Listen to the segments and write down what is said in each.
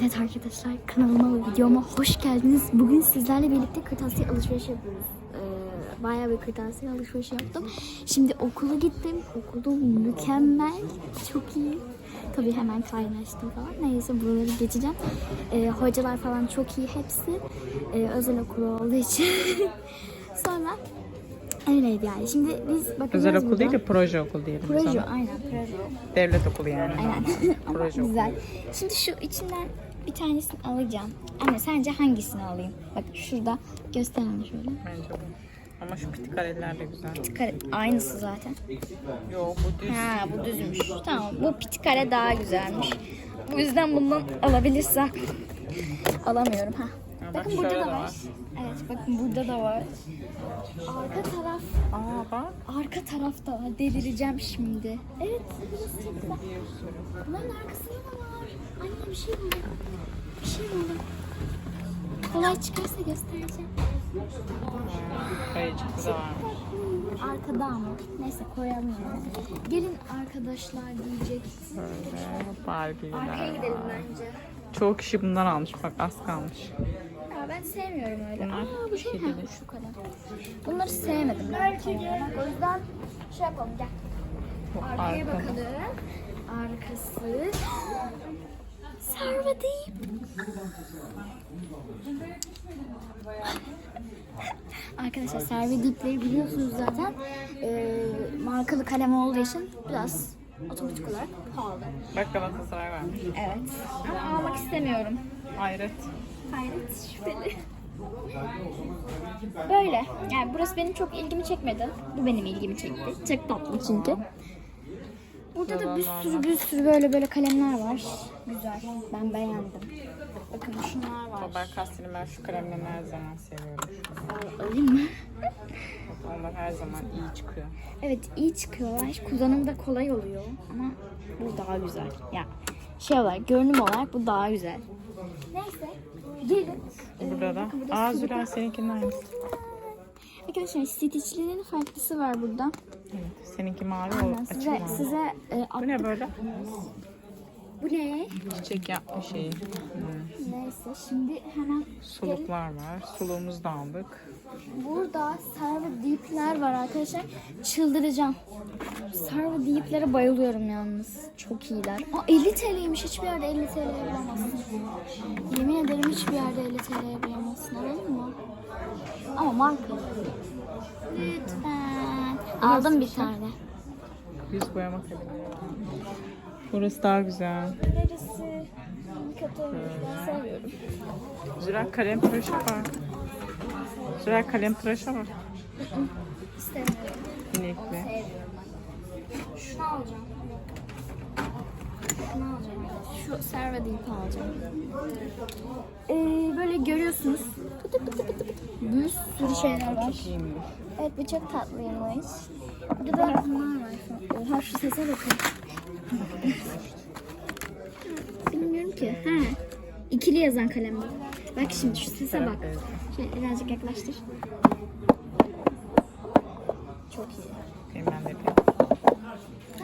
Evet arkadaşlar kanalıma ve videoma hoş geldiniz. Bugün sizlerle birlikte kırtasiye alışveriş yapıyoruz. Ee, bayağı bir kırtasiye alışveriş yaptım. Şimdi okula gittim. Okulum mükemmel. Çok iyi. Tabii hemen kaynaştım falan. Neyse buraları geçeceğim. Ee, hocalar falan çok iyi hepsi. Ee, özel okul olduğu için. Sonra öyleydi yani. Şimdi biz bakacağız Özel okul değil de proje okul diyelim Proje ona. aynen proje. Devlet okulu yani. Aynen. Proje okulu. güzel. Şimdi şu içinden bir tanesini alacağım. Anne sence hangisini alayım? Bak şurada göstereyim şöyle. Bence bu. Ama şu pitikareller de güzel. Kare, aynısı zaten. Yok bu düz. Ha bu düzmüş. Tamam bu pitikare daha güzelmiş. Bu yüzden bundan alabilirsem alamıyorum ha. Ha, bak Bakın burada da var. var. Evet bakın burada da var. Arka taraf Aa bak. Arka tarafta var. Delireceğim şimdi. Evet. burası çok güzel. Bunların arkasında da var. Anne bir şey buldum. Bir şey buldum. Kolay çıkarsa göstereceğim. Kayıcıklı da var. Hmm, Arkada ama. Neyse koyamıyorum. Gelin arkadaşlar diyecek. Böyle Barbie'ler Arkaya gidelim var. bence. Çoğu kişi bundan almış bak az kalmış. Ya ben sevmiyorum öyle. Bunlar Aa bu şey ha, şu kadar. Bunları sevmedim ben. O yüzden şey yapalım gel. Arkaya arka. bakalım. Arkası. Sarma deyip. Arkadaşlar serve dipleri biliyorsunuz zaten. Ee, markalı kalem olduğu için biraz otomatik olarak pahalı. Bak Galatasaray varmış. Evet. Ama almak istemiyorum. Hayret. Hayret şüpheli. Böyle. Yani burası benim çok ilgimi çekmedi. Bu benim ilgimi çekti. Çok tatlı çünkü. Burada da bir sürü bir sürü böyle böyle kalemler var. Güzel. Ben beğendim. Bakın şunlar var. Faber Castell'i ben şu kalemleri her zaman seviyorum. Alayım mı? Onlar her zaman iyi çıkıyor. Evet iyi çıkıyorlar. Kullanımı da kolay oluyor. Ama bu daha güzel. Ya şey olarak görünüm olarak bu daha güzel. Neyse. Gelin. Ee, Burada da. bakın burada Aa Zülal seninkinin aynısı. Arkadaşlar stitchlerinin farklısı var burada. Evet. Seninki mavi o Aynen, açık size, mavi. size e, Bu attık. ne böyle? Bu ne? Çiçek yapma şeyi. Neyse şimdi hemen gelin. Suluklar var. Suluğumuzu da aldık. Burada servo deep'ler var arkadaşlar. Çıldıracağım. Servo deep'lere bayılıyorum yalnız. Çok iyiler. Aa 50 TL'ymiş. Hiçbir yerde 50 TL'ye bulamazsın. Yemin ederim hiçbir yerde 50 TL'ye bulamazsın. Alalım mı? Ama marka. Lütfen. Aldım bir tane. Yüz boyama kabini. Burası daha güzel. Neresi? Katılmış. Ben seviyorum. Züral kalem tıraşı var. Züral kalem tıraşı var. İstemiyorum. İnekli. Sevmiyorum ben. Şunu alacağım. Şunu alacağım. Şu serve deyip alacağım. Ee, böyle görüyorsunuz. Pıtı pıtı pıtı pıtı. Bir sürü şeyler var. Evet bu çok tatlıymış. Burada da bunlar var. Oha şu sese bakın. Bilmiyorum ki. Ha. İkili yazan kalem bu. Bak şimdi şu sese bak. Şöyle birazcık yaklaştır. Çok iyi. Bakayım ben de yapayım.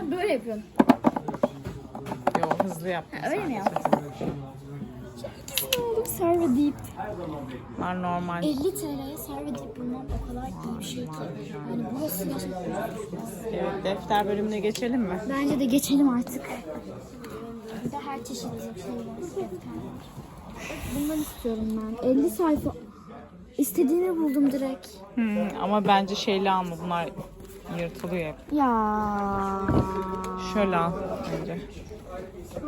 Ha, böyle yapıyorum. Yo hızlı yaptım Ha, öyle mi yaptın? İkisini aldım serve deyip. Bunlar normal. 50 TL'ye serve deyip bulmam o kadar iyi bir şey ki. Yani burası gerçekten. Evet defter bölümüne geçelim mi? Bence de geçelim artık. Bir de her çeşit şey var. Bundan istiyorum ben. 50 sayfa. İstediğimi buldum direkt. Hmm, ama bence şeyli alma bunlar yırtılıyor hep. Ya. Şöyle al bence.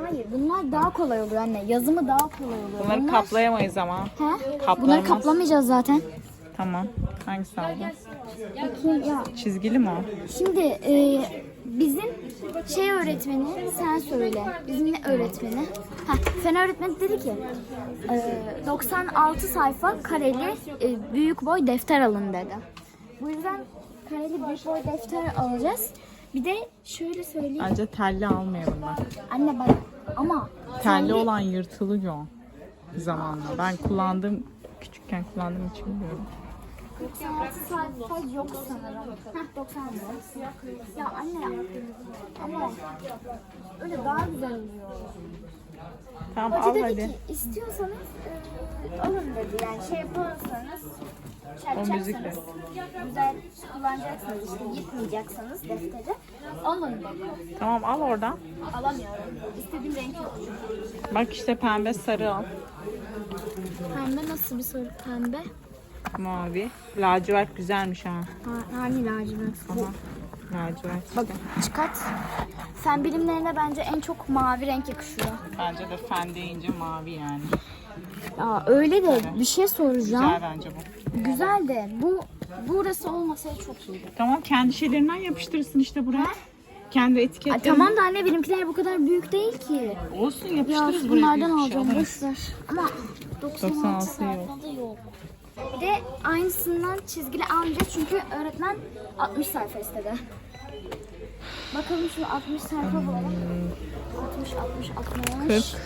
Hayır bunlar daha kolay oluyor anne. Yazımı daha kolay oluyor. Bunları Bunlar- kaplayamayız ama. He? Bunları kaplamayacağız zaten. Tamam. Hangisi aldın? Bakayım ya. Çizgili mi o? Şimdi e, bizim şey öğretmeni sen söyle. Bizim ne öğretmeni? Ha, fen öğretmeni dedi ki e, 96 sayfa kareli e, büyük boy defter alın dedi. Bu yüzden kareli büyük boy defter alacağız. Bir de şöyle söyleyeyim. Bence telli almayalım bak. Anne bak ama Telli sen bir- olan yırtılıyor zamanla. Ben kullandığım, küçükken kullandığım için biliyorum. 96 sayfa yok sanırım. Heh 96. Ya anne ama öyle daha güzel oluyor. Tamam Hoca al dedi hadi. ki istiyorsanız e, alın dedi. Yani şey yaparsanız yapacaksınız. Güzel kullanacaksınız işte yırtmayacaksınız defteri. Alın. Tamam al oradan. Alamıyorum. İstediğim renk yok. Bak işte pembe sarı al. Pembe nasıl bir soru pembe? Mavi. Lacivert güzelmiş ha. Ha, hani lacivert? Aha. Lacivert. Bak çıkart. Fen bilimlerine bence en çok mavi renk yakışıyor. Bence de fen deyince mavi yani. Aa, öyle de bir şey soracağım. Güzel bence bu. Güzel de bu burası olmasaydı çok iyiydi. Tamam kendi şeylerinden yapıştırırsın işte buraya. Kendi Ay, etiketlerini. tamam da anne benimkiler bu kadar büyük değil ki. Olsun Ya yapıştırırız buraya. bunlardan şey alacağım alırız. boş ver. Ama 96 96 sayfada yok. Bir de aynısından çizgili almayacağız çünkü öğretmen 60 sayfa istedi. Bakalım şu 60 sayfa bulalım. 60, 60, 60. 40.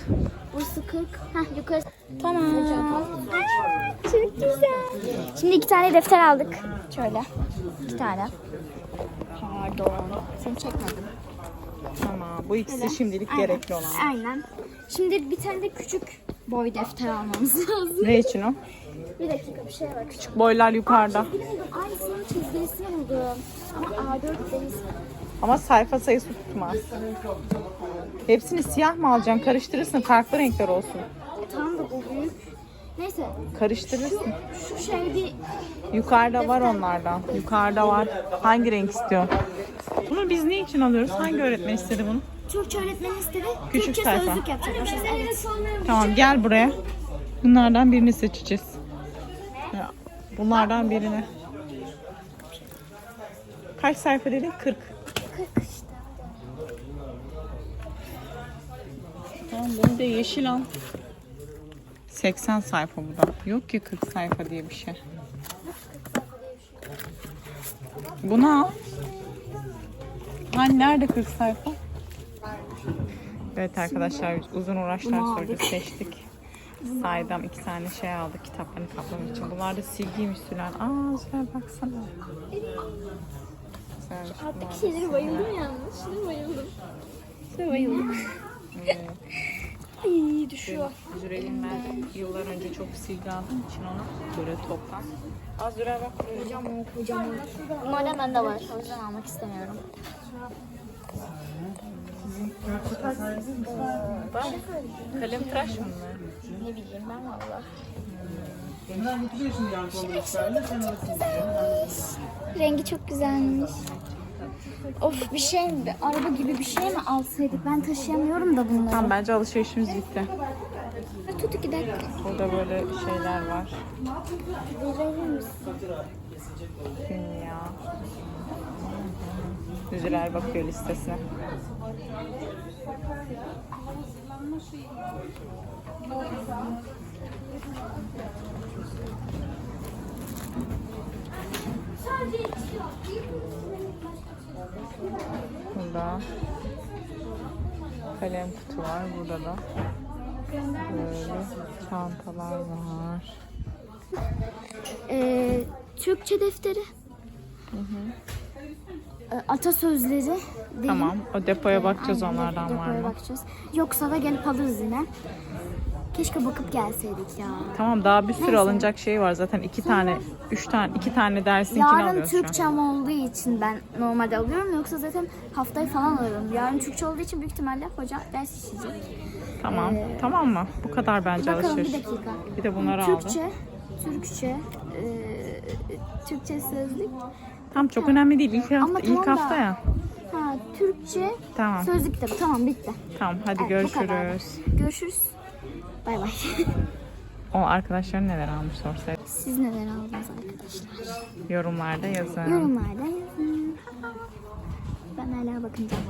Burası 40. Heh yukarı. Tamam. Aa, çok güzel. Şimdi iki tane defter aldık. Şöyle. İki tane. Pardon. Seni çekmedim. Tamam. Bu ikisi şimdilik gerekli olan. Aynen. Şimdi bir tane de küçük boy defter almamız lazım. Ne için o? Bir dakika bir şey var. Küçük. Boylar yukarıda. Çizgili buldum. Aynısının çizgilisini buldum. Ama A4 değil. Ama sayfa sayısı tutmaz. Hepsini siyah mı alacaksın? Karıştırırsın. Farklı renkler olsun. Tam da bu büyük. Neyse. Karıştırırsın. Şu şey bir Yukarıda var onlardan. Yukarıda var. Hangi renk istiyor? Bunu biz ne için alıyoruz? Hangi öğretmen istedi bunu? Türkçe öğretmeni istedi. Küçük Türkçe sayfa. sözlük yapacakmışız. Evet. Tamam gel buraya. Bunlardan birini seçeceğiz. Ya, Bunlardan birini. Kaç sayfa dedin? 40. 40 işte. Tamam bunu da yeşil al. 80 sayfa bu da. Yok ki 40 sayfa diye bir şey. Bunu al. Hani nerede 40 sayfa? Evet arkadaşlar uzun uğraşlar Bunu aldık. seçtik. Saydam iki tane şey aldık kitaplarını kaplamak için. Bunlar da silgiymiş Sülen. Aa Sülen baksana. Güzelmiş bunlar. Alttaki şeylere bayıldım yalnız. Şuna bayıldım. Şuna bayıldım. Ay düşüyor. Zürel'in ben yıllar önce çok silgi aldığım için ona böyle toplam. Az Zürel bak. Kocaman kocaman. Bunlardan bende var. O yüzden almak istemiyorum. Bak. Kalem tıraş mı bunlar? Ne bileyim ben valla. Rengi çok güzelmiş. Of bir şey mi? Araba gibi bir şey mi alsaydık? Ben taşıyamıyorum da bunları. Tamam bence alışverişimiz bitti. Tut iki dakika. Burada böyle şeyler var. Verir misin? Dünya. Zürel bakıyor listesine. Burada kalem kutu var. Burada da böyle çantalar var. Ee, Türkçe defteri. Ee, atasözleri. değil. Tamam. O depoya bakacağız Aynen, onlardan var depoya mı? bakacağız. Yoksa da gelip alırız yine. Keşke bakıp gelseydik ya. Tamı daha bir sürü Neyse. alınacak şey var. Zaten iki tane, üç tane, iki tane dersinkini Yarın alıyoruz an. Türkçem olduğu için ben normalde alıyorum. Yoksa zaten haftayı falan alırım. Yarın Türkçe olduğu için büyük ihtimalle hoca ders işleyecek. Tamam. Tamam mı? Bu kadar bence Ee, Bakalım bir dakika. Bir de bunları aldım. Türkçe, Türkçe, e, Türkçe sözlük. Tamam çok önemli değil. İlk hafta, Ama tamam ilk da- hafta ya. Ha, Türkçe, Tamam. sözlük kitabı. Tamam bitti. Tamam hadi Evet, görüşürüz. Görüşürüz. Bay bay. O arkadaşlar neler almış sorsaydı. Siz neler aldınız arkadaşlar? Yorumlarda yazın. Yorumlarda yazın. Ben hala bakınacağım.